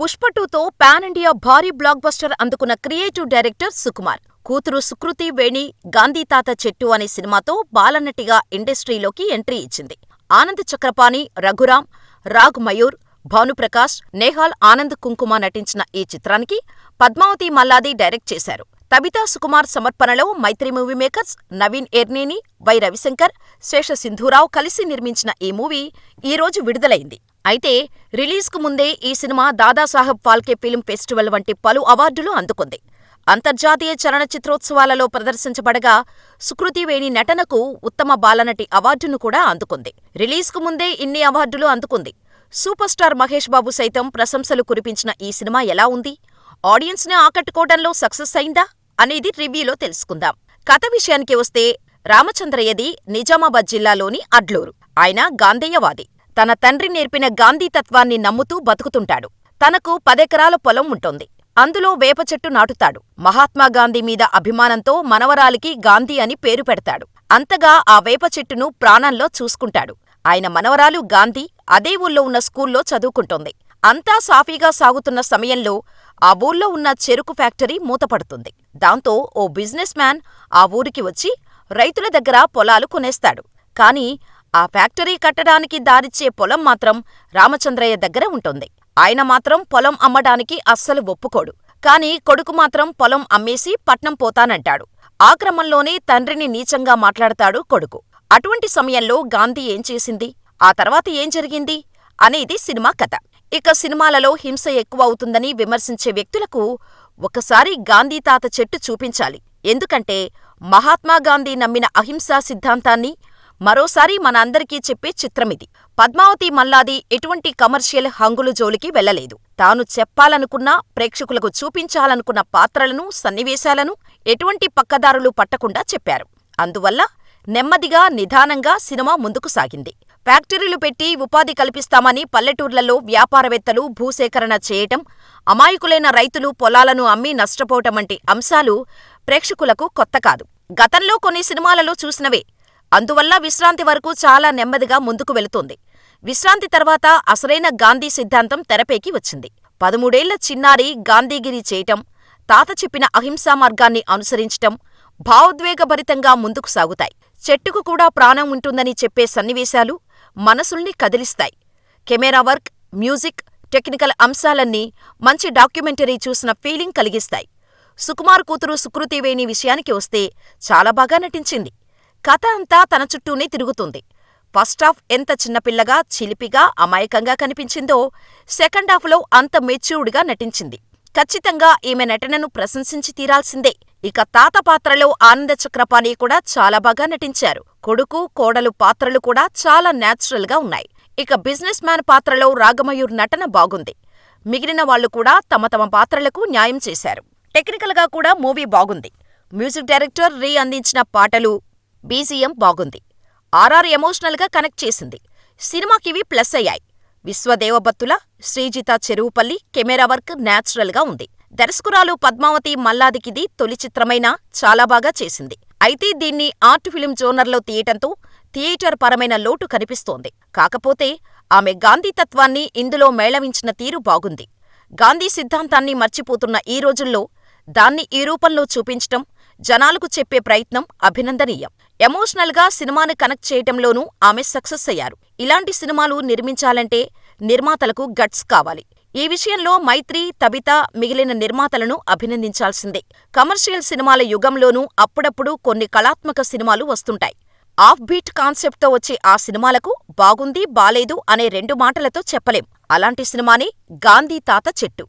పుష్ప టూతో pan India భారీ blockbuster అందుకున్న క్రియేటివ్ డైరెక్టర్ సుకుమార్. కూతురు సుకృతి వేణి గాంధీ తాత చెట్టు అనే సినిమాతో బాలనటిగా ఇండస్ట్రీలోకి ఎంట్రీ ఇచ్చింది. ఆనంద్ చక్రపాణి, రఘురాం, రాగ్ మయూర్, భానుప్రకాష్, నేహాల్ ఆనంద్ కుంకుమ నటించిన ఈ చిత్రానికి పద్మావతి మల్లాది డైరెక్ట్ చేశారు. తబితా సుకుమార్ సమర్పణలో Mythri movie makers, Naveen Yerneni, Y Ravi Shankar, Sesha Sindhu Rao కలిసి నిర్మించిన ఈ మూవీ ఈరోజు విడుదలైంది. అయితే రిలీజ్కు ముందే ఈ cinema Dadasaheb Phalke film festival వంటి పలు అవార్డులు అందుకుంది. అంతర్జాతీయ చలనచిత్రోత్సవాలలో ప్రదర్శించబడగా సుకృతివేణి నటనకు ఉత్తమ బాలనటి అవార్డును కూడా అందుకుంది. రిలీజ్కు ముందే ఇన్ని అవార్డులు అందుకుంది. సూపర్ స్టార్ మహేష్ బాబు సైతం ప్రశంసలు కురిపించిన ఈ సినిమా ఎలా ఉంది? ఆడియన్స్ని ఆకట్టుకోవడంలో సక్సెస్ అయిందా? అనేది రివ్యూలో తెలుసుకుందాం. కథ విషయానికి వస్తే రామచంద్రయ్యది నిజామాబాద్ జిల్లాలోని అడ్లూరు. ఆయన గాంధేయవాది. తన తండ్రి నేర్పిన గాంధీ తత్వాన్ని నమ్ముతూ బతుకుతుంటాడు. తనకు పదెకరాల పొలం ఉంటుంది. అందులో వేప చెట్టు నాటుతాడు. మహాత్మాగాంధీ మీద అభిమానంతో మనవరాలికి గాంధీ అని పేరు పెడతాడు. అంతగా ఆ వేప చెట్టును ప్రాణంలో చూసుకుంటాడు. ఆయన మనవరాలు గాంధీ అదే ఊళ్ళో ఉన్న స్కూల్లో చదువుకుంటోంది. అంతా సాఫీగా సాగుతున్న సమయంలో ఆ ఊళ్ళో ఉన్న చెరకు ఫ్యాక్టరీ మూతపడుతుంది. దాంతో ఓ బిజినెస్ మ్యాన్ ఆ ఊరికి వచ్చి రైతుల దగ్గర పొలాలు కొనేస్తాడు. కాని ఆ ఫ్యాక్టరీ కట్టడానికి దారిచ్చే పొలం మాత్రం రామచంద్రయ్య దగ్గర ఉంటుంది. ఆయన మాత్రం పొలం అమ్మడానికి అస్సలు ఒప్పుకోడు. కాని కొడుకు మాత్రం పొలం అమ్మేసి పట్నం పోతానంటాడు. ఆ క్రమంలోనే తండ్రిని నీచంగా మాట్లాడతాడు కొడుకు. అటువంటి సమయంలో గాంధీ ఏం చేసింది? ఆ తర్వాత ఏం జరిగింది? అనేది సినిమా కథ. ఇక సినిమాలలో హింస ఎక్కువ అవుతుందని విమర్శించే వ్యక్తులకు ఒకసారి గాంధీ తాత చెట్టు చూపించాలి. ఎందుకంటే మహాత్మాగాంధీ నమ్మిన అహింసా సిద్ధాంతాన్ని మరోసారి మన అందరికీ చెప్పే చిత్రమిది. పద్మావతి మల్లాది ఎటువంటి కమర్షియల్ హంగుల జోలికి వెళ్ళలేదు తాను చెప్పాలనుకున్న, ప్రేక్షకులకు చూపించాలనుకున్న పాత్రలను, సన్నివేశాలను ఎటువంటి పక్కదారులు పట్టకుండా చెప్పారు. అందువల్ల నెమ్మదిగా, నిదానంగా సినిమా ముందుకు సాగింది. ఫ్యాక్టరీలు పెట్టి ఉపాధి కల్పిస్తామని పల్లెటూర్లలో వ్యాపారవేత్తలు భూసేకరణ చేయటం, అమాయకులైన రైతులు పొలాలను అమ్మి నష్టపోవటం వంటి అంశాలు ప్రేక్షకులకు కొత్త కాదు. గతంలో కొన్ని సినిమాలలో చూసినవే. అందువల్ల విశ్రాంతి వరకు చాలా నెమ్మదిగా ముందుకు వెళుతోంది. విశ్రాంతి తర్వాత అసలైన గాంధీ సిద్ధాంతం తెరపైకి వచ్చింది. పదమూడేళ్ళ చిన్నారి గాంధీగిరి చేయటం, తాత చెప్పిన అహింసా మార్గాన్ని అనుసరించటం భావోద్వేగభరితంగా ముందుకు సాగుతాయి. చెట్టుకు కూడా ప్రాణం ఉంటుందని చెప్పే సన్నివేశాలు మనసుల్ని కదిలిస్తాయి. కెమెరా వర్క్, మ్యూజిక్, టెక్నికల్ అంశాలన్నీ మంచి డాక్యుమెంటరీ చూసిన ఫీలింగ్ కలిగిస్తాయి. సుకుమార్ కూతురు సుకృతివేణి విషయానికి వస్తే చాలా బాగా నటించింది. కథ అంతా తన చుట్టూనే తిరుగుతుంది. ఫస్టాఫ్ ఎంత చిన్నపిల్లగా, చిలిపిగా, అమాయకంగా కనిపించిందో సెకండాఫ్లో అంత మెచ్యూర్డ్గా నటించింది. ఖచ్చితంగా ఈమె నటనను ప్రశంసించి తీరాల్సిందే. ఇక తాత పాత్రలో ఆనంద చక్రపాణి కూడా చాలా బాగా నటించారు. కొడుకు, కోడలు పాత్రలు కూడా చాలా న్యాచురల్గా ఉన్నాయి. ఇక బిజినెస్ మ్యాన్ పాత్రలో రాగమయూర్ నటన బాగుంది. మిగిలిన వాళ్ళు కూడా తమ తమ పాత్రలకు న్యాయం చేశారు. టెక్నికల్గా కూడా మూవీ బాగుంది. మ్యూజిక్ డైరెక్టర్ రీ అందించిన పాటలు, బీజీఎం బాగుంది. ఆర్ఆర్ ఎమోషనల్గా కనెక్ట్ చేసింది. సినిమాకివి ప్లస్ అయ్యాయి. విశ్వదేవబత్తుల, శ్రీజిత చెరువుపల్లి కెమెరా వర్క్ న్యాచురల్గా ఉంది. దర్శకురాలు పద్మావతి మల్లాదికిది తొలి చిత్రమైనా చాలా బాగా చేసింది. అయితే దీన్ని ఆర్ట్ ఫిల్మ్ జోనర్లో తీయటంతో థియేటర్ పరమైన లోటు కనిపిస్తోంది. కాకపోతే ఆమె గాంధీ తత్వాన్ని ఇందులో మేళవించిన తీరు బాగుంది. గాంధీ సిద్ధాంతాన్ని మర్చిపోతున్న ఈ రోజుల్లో దాన్ని ఈ రూపంలో చూపించటం, జనాలకు చెప్పే ప్రయత్నం అభినందనీయం. ఎమోషనల్గా సినిమాని కనెక్ట్ చేయటంలోనూ ఆమె సక్సెస్ అయ్యారు. ఇలాంటి సినిమాలు నిర్మించాలంటే నిర్మాతలకు గట్స్ కావాలి. ఈ విషయంలో మైత్రి, తబిత మిగిలిన నిర్మాతలను అభినందించాల్సిందే. కమర్షియల్ సినిమాల యుగంలోనూ అప్పుడప్పుడు కొన్ని కళాత్మక సినిమాలు వస్తుంటాయి. ఆఫ్ బీట్ కాన్సెప్ట్తో వచ్చే ఆ సినిమాలకు బాగుంది, బాలేదు అనే రెండు మాటలతో చెప్పలేం. అలాంటి సినిమానే గాంధీ తాత చెట్టు.